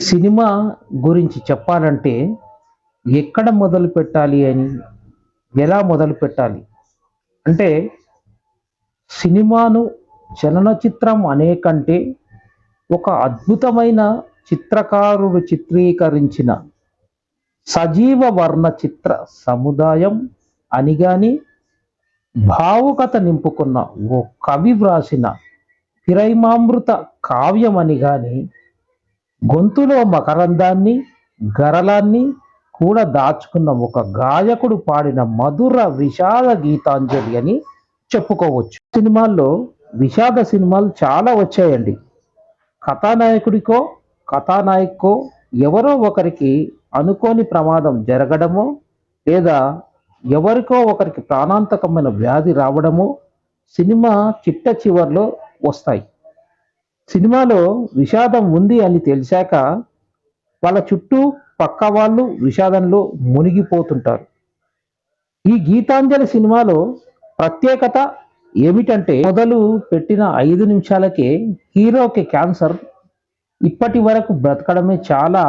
Cinema గురించి చెప్పాలంటే ఎక్కడ మొదలు పెట్టాలి అని ఎలా మొదలు పెట్టాలి? అంటే సినిమాను చలనచిత్రం అనే కంటే ఒక అద్భుతమైన చిత్రకారుడు చిత్రీకరించిన సజీవ వర్ణ చిత్ర సముదాయం అని కానీ భావుకత నింపుకున్న ఓ కవి వ్రాసిన ప్రైమామృత కావ్యం అని కానీ గొంతులో మకరందాన్ని గరలాన్ని కూడా దాచుకున్న ఒక గాయకుడు పాడిన మధుర విషాద గీతాంజలి అని చెప్పుకోవచ్చు. సినిమాల్లో విషాద సినిమాలు చాలా వచ్చాయండి. కథానాయకుడికో కథానాయక్కో ఎవరో ఒకరికి అనుకోని ప్రమాదం జరగడమో లేదా ఎవరికో ఒకరికి ప్రాణాంతకమైన వ్యాధి రావడమో సినిమా చిట్ట చివర్లో వస్తాయి. సినిమాలో విషాదం ఉంది అని తెలిసాక వాళ్ళ చుట్టూ పక్క వాళ్ళు విషాదంలో మునిగిపోతుంటారు. ఈ గీతాంజలి సినిమాలో ప్రత్యేకత ఏమిటంటే మొదలు పెట్టిన ఐదు నిమిషాలకే హీరోకి క్యాన్సర్ ఇప్పటి వరకు బ్రతకడమే చాలా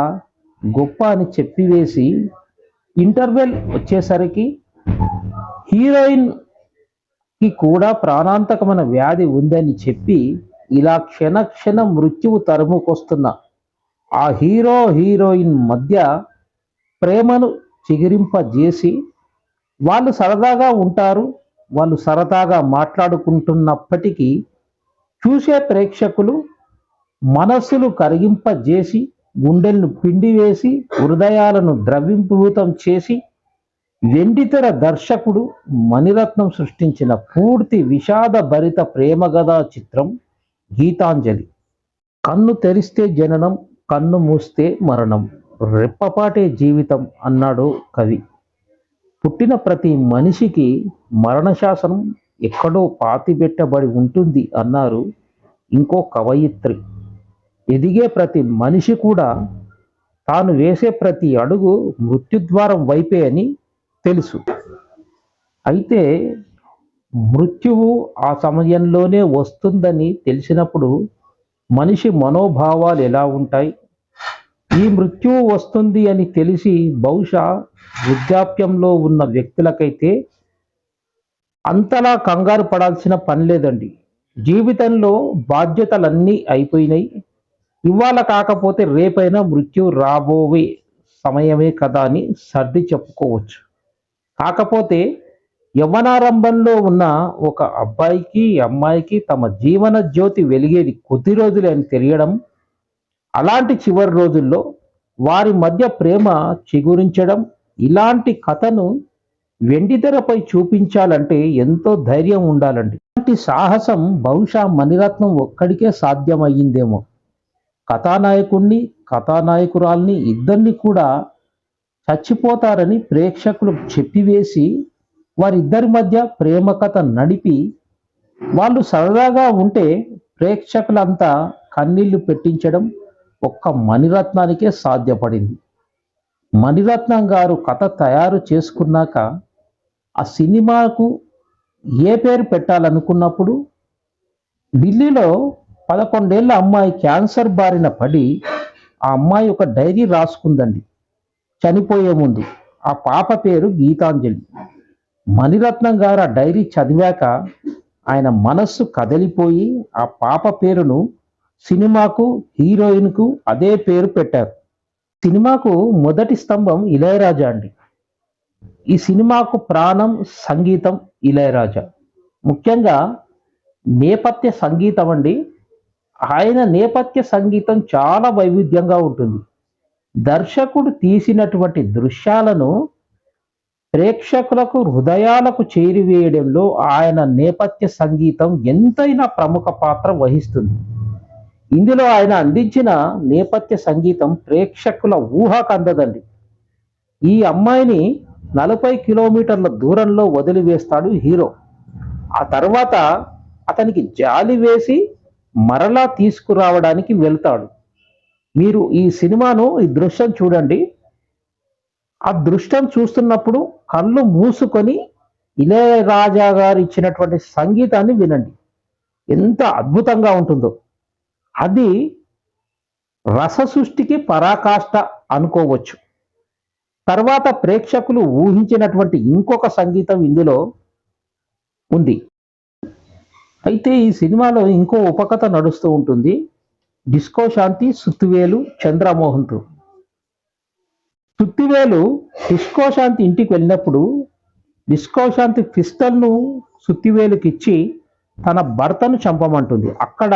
గొప్ప అని చెప్పివేసి ఇంటర్వెల్ వచ్చేసరికి హీరోయిన్కి కూడా ప్రాణాంతకమైన వ్యాధి ఉందని చెప్పి ఇలా క్షణ క్షణ మృత్యువు తరుముకొస్తున్న ఆ హీరో హీరోయిన్ మధ్య ప్రేమను చిగిరింపజేసి వాళ్ళు సరదాగా ఉంటారు వాళ్ళు సరదాగా మాట్లాడుకుంటున్నప్పటికీ చూసే ప్రేక్షకులు మనస్సులు కరిగింపజేసి గుండెలను పిండివేసి హృదయాలను ద్రవింపూతం చేసి వెండితెర దర్శకుడు మణిరత్నం సృష్టించిన పూర్తి విషాద భరిత ప్రేమగదా చిత్రం గీతాంజలి. కన్ను తెరిస్తే జననం కన్ను మూస్తే మరణం. రెప్పపాటే జీవితం అన్నాడు కవి. పుట్టిన ప్రతి మనిషికి మరణశాసనం ఎక్కడో పాతిపెట్టబడి ఉంటుంది అన్నారు ఇంకో కవయిత్రి. ఎదిగే ప్రతి మనిషి కూడా తాను వేసే ప్రతి అడుగు మృత్యుద్వారం వైపే అని తెలుసు. అయితే మృత్యువు ఆ సమయంలోనే వస్తుందని తెలిసినప్పుడు మనిషి మనోభావాలు ఎలా ఉంటాయి? ఈ మృత్యువు వస్తుంది అని తెలిసి బహుశా వృద్ధాప్యంలో ఉన్న వ్యక్తులకైతే అంతలా కంగారు పడాల్సిన పని లేదండి. జీవితంలో బాధ్యతలన్నీ అయిపోయినాయి. ఇవాళ కాకపోతే రేపైనా మృత్యు రాబోవే సమయమే కదా అని సర్ది చెప్పుకోవచ్చు. కాకపోతే యవనారంభంలో ఉన్న ఒక అబ్బాయికి అమ్మాయికి తమ జీవన జ్యోతి వెలిగేది కొద్ది రోజులే అని తెలియడం అలాంటి చివరి రోజుల్లో వారి మధ్య ప్రేమ చిగురించడం ఇలాంటి కథను వెండితెరపై చూపించాలంటే ఎంతో ధైర్యం ఉండాలండి. ఇలాంటి సాహసం బహుశా మణిరత్నం ఒక్కడికే సాధ్యమయ్యిందేమో. కథానాయకుణ్ణి కథానాయకురాల్ని ఇద్దరిని కూడా చచ్చిపోతారని ప్రేక్షకులు చెప్పివేసి వారిద్దరి మధ్య ప్రేమ కథ నడిపి వాళ్ళు సరదాగా ఉంటే ప్రేక్షకులంతా కన్నీళ్ళు పెట్టించడం ఒక్క మణిరత్నానికే సాధ్యపడింది. మణిరత్నం గారు కథ తయారు చేసుకున్నాక ఆ సినిమాకు ఏ పేరు పెట్టాలనుకున్నప్పుడు ఢిల్లీలో పదకొండేళ్ళ అమ్మాయి క్యాన్సర్ బారిన పడి ఆ అమ్మాయి ఒక డైరీ రాసుకుందండి. చనిపోయే ముందు. ఆ పాప పేరు గీతాంజలి. మణిరత్నం గారు ఆ డైరీ చదివాక ఆయన మనస్సు కదిలిపోయి ఆ పాప పేరును సినిమాకు హీరోయిన్కు అదే పేరు పెట్టారు. సినిమాకు మొదటి స్తంభం ఇళయరాజా అండి. ఈ సినిమాకు ప్రాణం సంగీతం ఇళయరాజా. ముఖ్యంగా నేపథ్య సంగీతం అండి. ఆయన నేపథ్య సంగీతం చాలా వైవిధ్యంగా ఉంటుంది. దర్శకుడు తీసినటువంటి దృశ్యాలను ప్రేక్షకులకు హృదయాలకు చేరివేయడంలో ఆయన నేపథ్య సంగీతం ఎంతైనా ప్రముఖ పాత్ర వహిస్తుంది. ఇందులో ఆయన అందించిన నేపథ్య సంగీతం ప్రేక్షకుల ఊహకు అందదండి. ఈ అమ్మాయిని నలభై కిలోమీటర్ల దూరంలో వదిలివేస్తాడు హీరో. ఆ తర్వాత అతనికి జాలి వేసి మరలా తీసుకురావడానికి వెళ్తాడు. మీరు ఈ సినిమాను ఈ దృశ్యం చూడండి. ఆ దృష్టం చూస్తున్నప్పుడు కళ్ళు మూసుకొని ఇళయరాజా గారు ఇచ్చినటువంటి సంగీతాన్ని వినండి. ఎంత అద్భుతంగా ఉంటుందో. అది రస సృష్టికి పరాకాష్ట అనుకోవచ్చు. తర్వాత ప్రేక్షకులు ఊహించినటువంటి ఇంకొక సంగీతం ఇందులో ఉంది. అయితే ఈ సినిమాలో ఇంకో ఉపకథ నడుస్తూ ఉంటుంది. డిస్కో శాంతి సుత్తివేలు చంద్రమోహన్తో సుత్తివేలు డిస్కో శాంతి ఇంటికి వెళ్ళినప్పుడు డిస్కోశాంతి పిస్టల్ను సుత్తివేలుకి ఇచ్చి తన భర్తను చంపమంటుంది. అక్కడ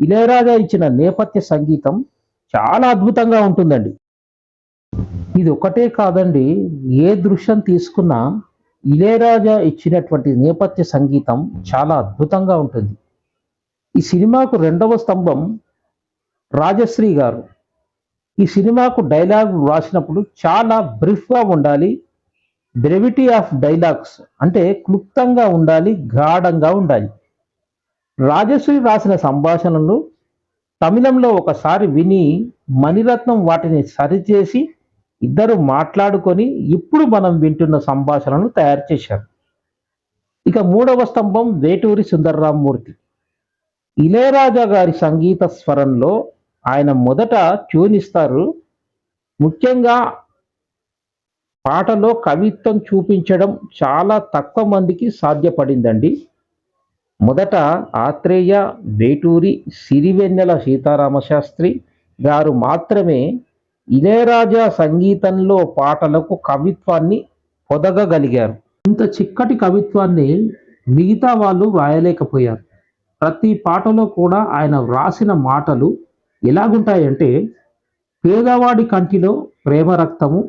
ఇళయరాజా ఇచ్చిన నేపథ్య సంగీతం చాలా అద్భుతంగా ఉంటుందండి. ఇది ఒకటే కాదండి ఏ దృశ్యం తీసుకున్నా ఇళయరాజా ఇచ్చినటువంటి నేపథ్య సంగీతం చాలా అద్భుతంగా ఉంటుంది. ఈ సినిమాకు రెండవ స్తంభం రాజశ్రీ గారు. ఈ సినిమాకు డైలాగ్ వ్రాసినప్పుడు చాలా బ్రీఫ్గా ఉండాలి. బ్రెవిటీ ఆఫ్ డైలాగ్స్ అంటే క్లుప్తంగా ఉండాలి గాఢంగా ఉండాలి. రాజశ్రీ రాసిన సంభాషణలు తమిళంలో ఒకసారి విని మణిరత్నం వాటిని సరిచేసి ఇద్దరు మాట్లాడుకొని ఇప్పుడు మనం వింటున్న సంభాషణను తయారు చేశారు. ఇక మూడవ స్తంభం వేటూరి సుందర్రామ్మూర్తి. ఇళయరాజా గారి సంగీత స్వరంలో ఆయన మొదట ట్యూన్ ఇస్తారు. ముఖ్యంగా పాటలో కవిత్వం చూపించడం చాలా తక్కువ మందికి సాధ్యపడిందండి. మొదట ఆత్రేయ వేటూరి సిరివెన్నెల సీతారామశాస్త్రి గారు మాత్రమే ఇళయరాజా సంగీతంలో పాటలకు కవిత్వాన్ని పొదగగలిగారు. ఇంత చిక్కటి కవిత్వాన్ని మిగతా వాళ్ళు వ్రాయలేకపోయారు. ప్రతి పాటలో కూడా ఆయన వ్రాసిన మాటలు ఎలాగుంటాయంటే పేదవాడి కంటిలో ప్రేమ రక్తము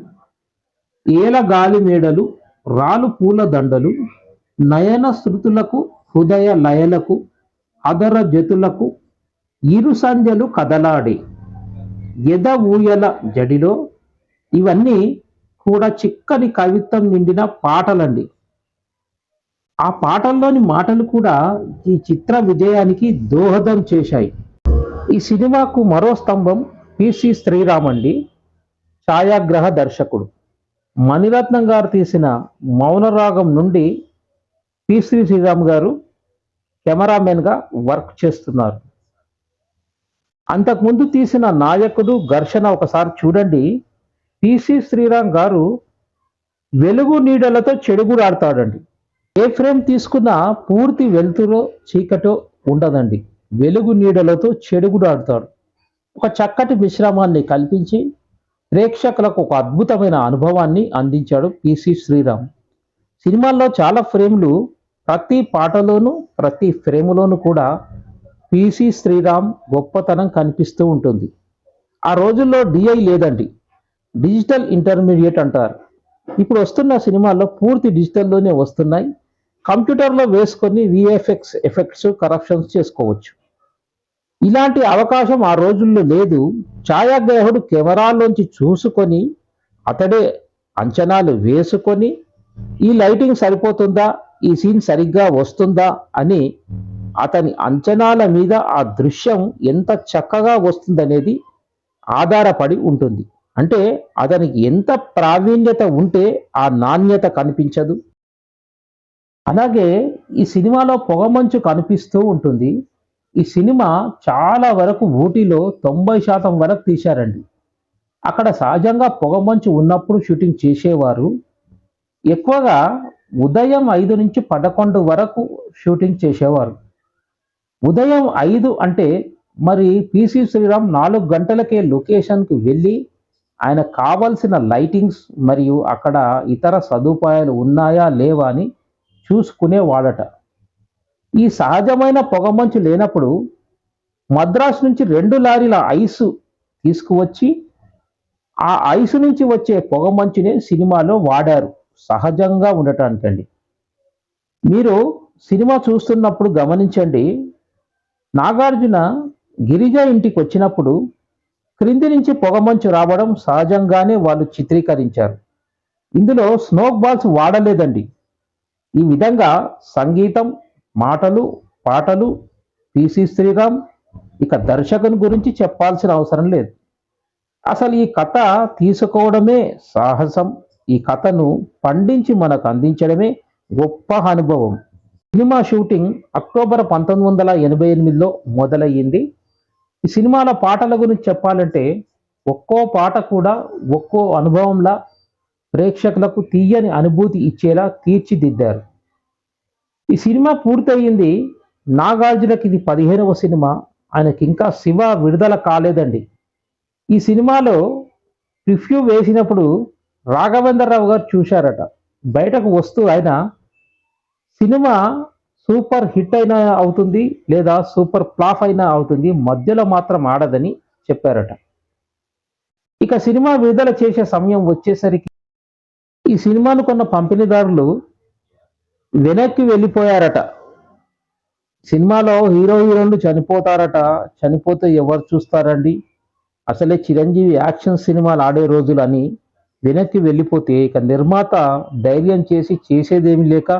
ఏల గాలి మేడలు రాలు పూల దండలు నయన శృతులకు హృదయ లయలకు అదర జతులకు ఇరు సంధ్యలు కదలాడే ఎద ఊయల జడిలో ఇవన్నీ కూడా చిక్కని కవిత్వం నిండిన పాటలండి. ఆ పాటల్లోని మాటలు కూడా ఈ చిత్ర విజయానికి దోహదం చేశాయి. ఈ సినిమాకు మరో స్తంభం పిసి శ్రీరామ్ అండి ఛాయాగ్రహ దర్శకుడు. మణిరత్నం గారు తీసిన మౌనరాగం నుండి పిసి శ్రీరామ్ గారు కెమెరామెన్గా వర్క్ చేస్తున్నారు. అంతకుముందు తీసిన నాయకుడు ఘర్షణ ఒకసారి చూడండి. పిసి శ్రీరామ్ గారు వెలుగు నీడలతో చెడుగుడాడతాడండి ఏ ఫ్రేమ్ తీసుకున్నా పూర్తి వెలుతురో చీకటో ఉండదండి. వెలుగు నీడలతో చెడుగుడాడుతాడు ఒక చక్కటి మిశ్రమాన్ని కల్పించి ప్రేక్షకులకు ఒక అద్భుతమైన అనుభవాన్ని అందించాడు పిసి శ్రీరామ్. సినిమాల్లో చాలా ఫ్రేమ్లు ప్రతి పాటలోనూ ప్రతి ఫ్రేములోనూ కూడా పిసి శ్రీరామ్ గొప్పతనం కనిపిస్తూ ఉంటుంది. ఆ రోజుల్లో డిఐ లేదండి. డిజిటల్ ఇంటర్మీడియట్ అంటారు. ఇప్పుడు వస్తున్న సినిమాల్లో పూర్తి డిజిటల్లోనే వస్తున్నాయి. కంప్యూటర్లో వేసుకొని విఎఫ్ఎక్స్ ఎఫెక్ట్స్ కరప్షన్స్ చేసుకోవచ్చు. ఇలాంటి అవకాశం ఆ రోజుల్లో లేదు. ఛాయాగ్రాహకుడు కెమెరాలోంచి చూసుకొని అతడే అంచనాలు వేసుకొని ఈ లైటింగ్ సరిపోతుందా? ఈ సీన్ సరిగ్గా వస్తుందా? అని అతని అంచనాల మీద ఆ దృశ్యం ఎంత చక్కగా వస్తుందనేది ఆధారపడి ఉంటుంది. అంటే అతనికి ఎంత ప్రావీణ్యత ఉంటే ఆ నాణ్యత కనిపించదు. అలాగే ఈ సినిమాలో పొగమంచు కనిపిస్తూ ఉంటుంది. ఈ సినిమా చాలా వరకు ఊటీలో తొంభై శాతం వరకు తీశారండి. అక్కడ సహజంగా పొగమంచు ఉన్నప్పుడు షూటింగ్ చేసేవారు. ఎక్కువగా ఉదయం ఐదు నుంచి పదకొండు వరకు షూటింగ్ చేసేవారు. ఉదయం ఐదు అంటే మరి పిసి శ్రీరామ్ నాలుగు గంటలకే లొకేషన్కి వెళ్ళి ఆయన కావలసిన లైటింగ్స్ మరియు అక్కడ ఇతర సదుపాయాలు ఉన్నాయా లేవా అని చూసుకునేవాడట. ఈ సహజమైన పొగమంచు లేనప్పుడు మద్రాసు నుంచి రెండు లారీల ఐసు తీసుకువచ్చి ఆ ఐసు నుంచి వచ్చే పొగమంచునే సినిమాలో వాడారు. సహజంగా ఉండటానికండి. మీరు సినిమా చూస్తున్నప్పుడు గమనించండి నాగార్జున గిరిజ ఇంటికి వచ్చినప్పుడు క్రింది నుంచి పొగమంచు రావడం సహజంగానే వాళ్ళు చిత్రీకరించారు. ఇందులో స్నోక్ బాల్స్ వాడలేదండి. ఈ విధంగా సంగీతం మాటలు పాటలు పిసి శ్రీరామ్ ఇక దర్శకుని గురించి చెప్పాల్సిన అవసరం లేదు. అసలు ఈ కథ తీసుకోవడమే సాహసం. ఈ కథను పండించి మనకు అందించడమే గొప్ప అనుభవం. సినిమా షూటింగ్ అక్టోబర్ పంతొమ్మిది వందల ఎనభై ఎనిమిదిలో మొదలయ్యింది. ఈ సినిమాల పాటల గురించి చెప్పాలంటే ఒక్కో పాట కూడా ఒక్కో అనుభవంలా ప్రేక్షకులకు తీయని అనుభూతి ఇచ్చేలా తీర్చిదిద్దారు. ఈ సినిమా పూర్తయింది నాగార్జునకి ఇది పదిహేనవ సినిమా. ఆయనకి ఇంకా శివ విడుదల కాలేదండి. ఈ సినిమాలో రివ్యూ వేసినప్పుడు రాఘవేంద్రరావు గారు చూశారట. బయటకు వస్తూ ఆయన సినిమా సూపర్ హిట్ అయినా అవుతుంది లేదా సూపర్ ఫ్లాప్ అయినా అవుతుంది మధ్యలో మాత్రం ఆడదని చెప్పారట. ఇక సినిమా విడుదల చేసే సమయం వచ్చేసరికి ఈ సినిమాను కొన్న పంపిణీదారులు వెనక్కి వెళ్ళిపోయారట. సినిమాలో హీరో హీరోలు చనిపోతారట. చనిపోతే ఎవరు చూస్తారండి? అసలే చిరంజీవి యాక్షన్ సినిమాలు ఆడే రోజులు అని వెనక్కి వెళ్ళిపోతే ఇక నిర్మాత ధైర్యం చేసి చేసేదేమి లేక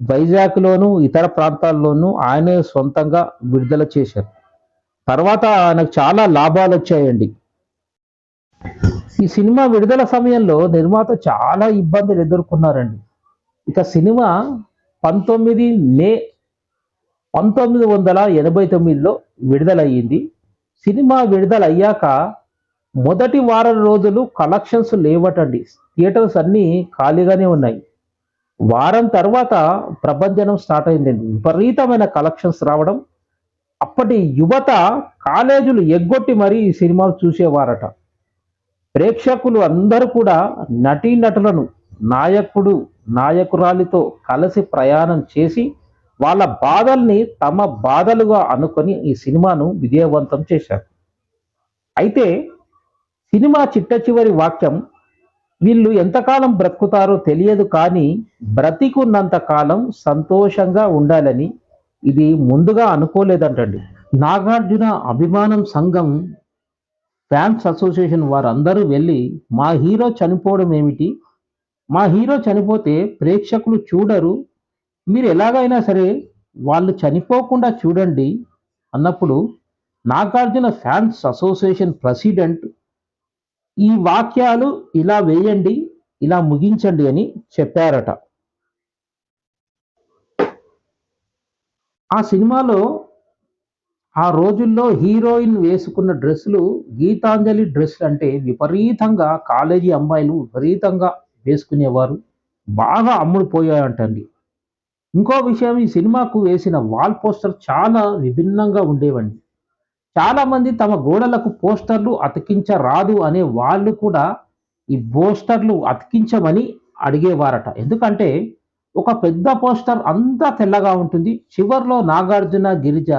వైజాగ్లోను ఇతర ప్రాంతాల్లోనూ ఆయనే సొంతంగా విడుదల చేశారు. తర్వాత ఆయనకు చాలా లాభాలు వచ్చాయండి. ఈ సినిమా విడుదల సమయంలో నిర్మాత చాలా ఇబ్బందులు ఎదుర్కొన్నారండి. ఇక సినిమా పంతొమ్మిది మే పంతొమ్మిది వందల ఎనభై తొమ్మిదిలో విడుదలయ్యింది. సినిమా విడుదల అయ్యాక మొదటి వారం రోజులు కలెక్షన్స్ లేవటండి. థియేటర్స్ అన్నీ ఖాళీగానే ఉన్నాయి. వారం తర్వాత ప్రపంచనం స్టార్ట్ అయిందండి విపరీతమైన కలెక్షన్స్ రావడం అప్పటి యువత కాలేజీలు ఎగ్గొట్టి మరీ ఈ సినిమాలు చూసేవారట. ప్రేక్షకులు అందరూ కూడా నటీనటులను నాయకుడు నాయకురాలితో కలిసి ప్రయాణం చేసి వాళ్ళ బాధల్ని తమ బాధలుగా అనుకొని ఈ సినిమాను విజయవంతం చేశారు. అయితే సినిమా చిట్ట చివరి వాక్యం వీళ్ళు ఎంతకాలం బ్రతుకుతారో తెలియదు కానీ బ్రతికున్నంత కాలం సంతోషంగా ఉండాలని ఇది ముందుగా అనుకోలేదంటండి. నాగార్జున అభిమానం సంఘం ఫ్యాన్స్ అసోసియేషన్ వారందరూ వెళ్ళి మా హీరో చనిపోవడం ఏమిటి మా హీరో చనిపోతే ప్రేక్షకులు చూడరు. మీరు ఎలాగైనా సరే వాళ్ళు చనిపోకుండా చూడండి అన్నప్పుడు నాగార్జున ఫ్యాన్స్ అసోసియేషన్ ప్రెసిడెంట్ ఈ వాక్యాలు ఇలా వేయండి ఇలా ముగించండి అని చెప్పారట. ఆ సినిమాలో ఆ రోజుల్లో హీరోయిన్ వేసుకున్న డ్రెస్సులు గీతాంజలి డ్రెస్సులు అంటే విపరీతంగా కాలేజీ అమ్మాయిలు విపరీతంగా వేసుకునేవారు. బాగా అమ్ముడుపోయాయంటండి ఇంకో విషయం ఈ సినిమాకు వేసిన వాల్ పోస్టర్ చాలా విభిన్నంగా ఉండేవండి. చాలామంది తమ గోడలకు పోస్టర్లు అతికించరాదు అనే వాళ్ళు కూడా ఈ పోస్టర్లు అతికించమని అడిగేవారట. ఎందుకంటే ఒక పెద్ద పోస్టర్ అంతా తెల్లగా ఉంటుంది. చివర్లో నాగార్జున గిరిజ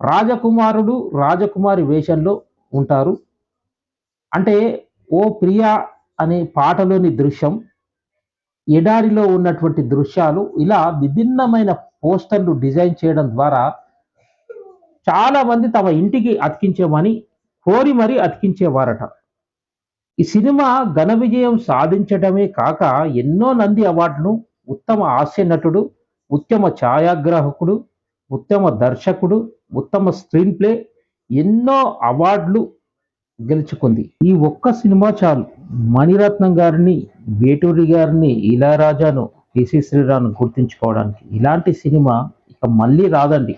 రాజకుమారుడు రాజకుమారి వేషంలో ఉంటారు. అంటే ఓ ప్రియా అనే పాటలోని దృశ్యం ఎడారిలో ఉన్నటువంటి దృశ్యాలు ఇలా విభిన్నమైన పోస్టర్లు డిజైన్ చేయడం ద్వారా చాలామంది తమ ఇంటికి అతికించేమని కోరి మరీ అతికించేవారట. ఈ సినిమా ఘన విజయం సాధించడమే కాక ఎన్నో నంది అవార్డును ఉత్తమ హాస్య నటుడు ఉత్తమ ఛాయాగ్రాహకుడు ఉత్తమ దర్శకుడు ఉత్తమ స్క్రీన్ ప్లే ఎన్నో అవార్డులు గెలుచుకుంది ఈ ఒక్క సినిమా చాలు. మణిరత్నం గారిని వేటూరి గారిని ఇళయరాజాను కేసీ శ్రీరామ్ గుర్తించుకోవడానికి. ఇలాంటి సినిమా ఇక మళ్ళీ రాదండి.